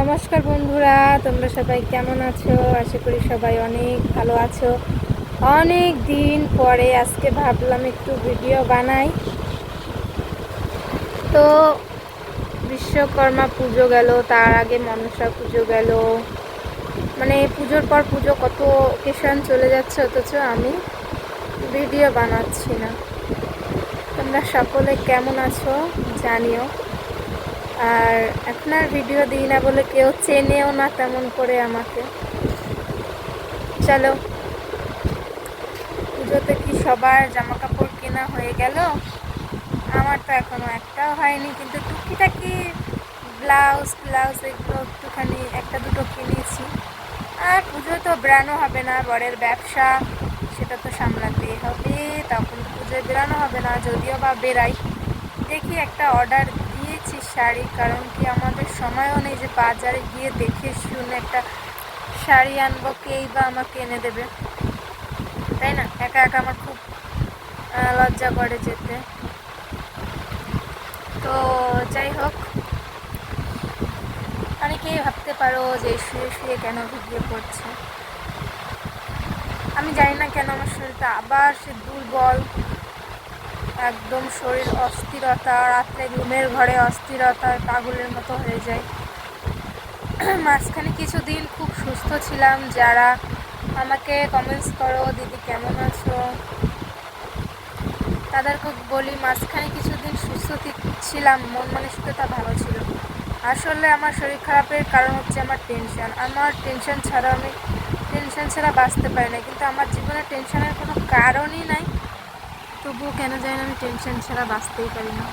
নমস্কার বন্ধুরা, তোমরা সবাই কেমন আছো? আশা করি সবাই অনেক ভালো আছো। অনেক দিন পরে আজকে ভাবলাম একটু ভিডিও বানাই। তো বিশ্বকর্মা পুজো গেল, তার আগে মনসা পুজো গেল। মানে পুজোর পর পুজো কত ওকেশন চলে যাচ্ছে, অথচ আমি ভিডিও বানাচ্ছি না। তোমরা সকলে কেমন আছো জানিও। আর এখন আর ভিডিও দিই না বলে কেউ চেনেও না তেমন করে আমাকে। চলো। পুজোতে কি সবার জামা কাপড় কেনা হয়ে গেল? আমার তো এখনও একটাও হয়নি, কিন্তু টুকিটাকি ব্লাউজ ব্লাউজ এগুলো একটুখানি একটা দুটো কিনেছি। আর পুজো তো বেরানো হবে না, বরের ব্যবসা, সেটা তো সামলাতেই হবে, তখন পুজোয় বেরানো হবে না, যদিও বা বেরাই দেখি একটা অর্ডার দিয়েছি শাড়ি, কারণ কি আমাদের সময়ও নেই যে বাজারে গিয়ে দেখে শুনে একটা শাড়ি আনব, কেই বা আমাকে এনে দেবে। তাই না? একা একা আমার খুব লজ্জা করে যেতে। তো যাই হোক, অনেকেই ভাবতে পারো যে শুয়ে শুয়ে কেন ভিডিও করছে। আমি জানি না কেন আমার শরীরটা আবার সে দুর্বল। একদম শরীর অস্থিরতা, রাত্রে ঘুমের ঘরে অস্থিরতা, পাগলের মতো হয়ে যায়। মাঝখানে কিছুদিন খুব সুস্থ ছিলাম। যারা আমাকে কমেন্টস করো, দিদি কেমন আছো? তাদেরকে বলি, মাঝখানে কিছুদিন সুস্থ ছিলাম, মন মানসিকতা ভালো ছিল। আসলে আমার শরীর খারাপের কারণ হচ্ছে আমার টেনশন আমার টেনশন ছাড়া আমি টেনশন ছাড়া বাঁচতে পারি না। কিন্তু আমার জীবনে টেনশনের কোনো কারণই নাই। তবুও কেন জানি না, আমি টেনশন ছাড়া বাঁচতেই পারি না।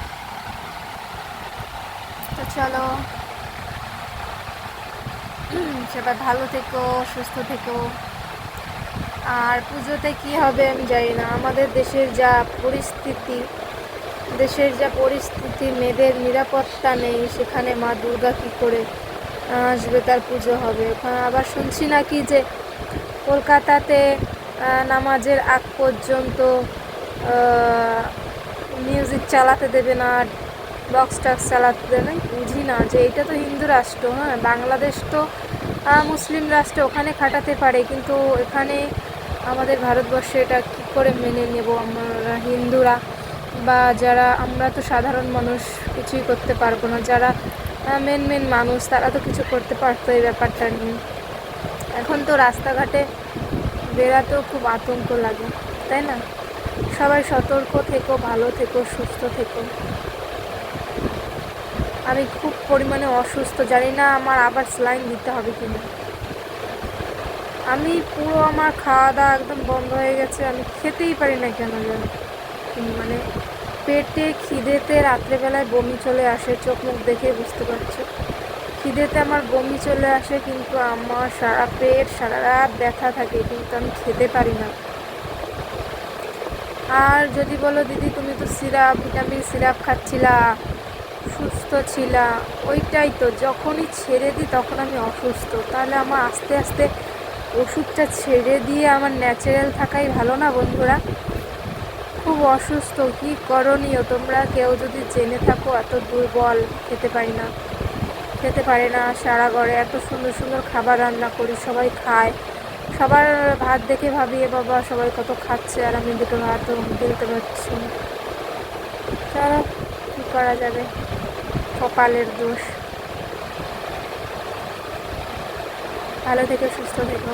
তো চলো। সবাই ভালো থেকো, সুস্থ থেকো। আর পুজোতে কি হবে আমি জানি না। আমাদের দেশের যা পরিস্থিতি, দেশের যা পরিস্থিতি, মেয়েদের নিরাপত্তা নেই, সেখানে মা দুর্গা কী করে আসবে তার পুজো হবে? ওখানে আবার শুনছি নাকি যে কলকাতাতে নামাজের আগ পর্যন্ত মিউজিক চালাতে দেবে না বক্স টক্স চালাতে দেবে, বুঝি না যে এটা তো হিন্দু রাষ্ট্র হ্যাঁ? বাংলাদেশ তো মুসলিম রাষ্ট্র ওখানে খাটাতে পারে, কিন্তু এখানে আমাদের ভারতবর্ষে এটা কী করে মেনে নেব আমরা হিন্দুরা? বা যারা, আমরা তো সাধারণ মানুষ, কিছুই করতে পারব না। যারা মেন মেন মানুষ, তারা তো কিছু করতে পারতো এই ব্যাপারটা নিয়ে। এখন তো রাস্তাঘাটে বেরাতেও খুব আতঙ্ক লাগে, তাই না? সবাই সতর্ক থেকো, ভালো থেকো, সুস্থ থেকো। আমি খুব পরিমাণে অসুস্থ, জানি না আমার আবার স্লাইন দিতে হবে কিনা। আমি পুরো আমার খাওয়া দাওয়া একদম বন্ধ হয়ে গেছে, আমি খেতেই পারি না কেন জানি। মানে পেটে খিদেতে রাত্রেবেলায় বমি চলে আসে, চোখ মুখ দেখে বুঝতে পারছ। খিদেতে আমার বমি চলে আসে, কিন্তু আমার সারা পেট সারা রাত ব্যথা থাকে, কিন্তু আমি খেতে পারি না। আর যদি বলো দিদি, তুমি তো সিরাপ ভিটামিন সিরাপ খাচ্ছিলা, সুস্থ ছিলা, ওইটাই তো। যখনই ছেড়ে দিই, তখন আমি অসুস্থ। তাহলে আমার আস্তে আস্তে ওষুধটা ছেড়ে দিয়ে আমার ন্যাচারাল থাকাই ভালো না বন্ধুরা? খুব অসুস্থ, কি করণীয়? তোমরা কেউ যদি জেনে থাকো, এত দুর্বল, খেতে পারি না। খেতে পারে না, সারা ঘরে এত সুন্দর সুন্দর খাবার রান্না করি, সবাই খায়। সবার ভাত দেখে ভাবি, এ বাবা, সবাই কত খাচ্ছে আর আমি দুটো ভাত গিলতে পারছি চলো, কী করা যাবে? কপালের দোষ। ভালো থেকে, সুস্থ থেকো।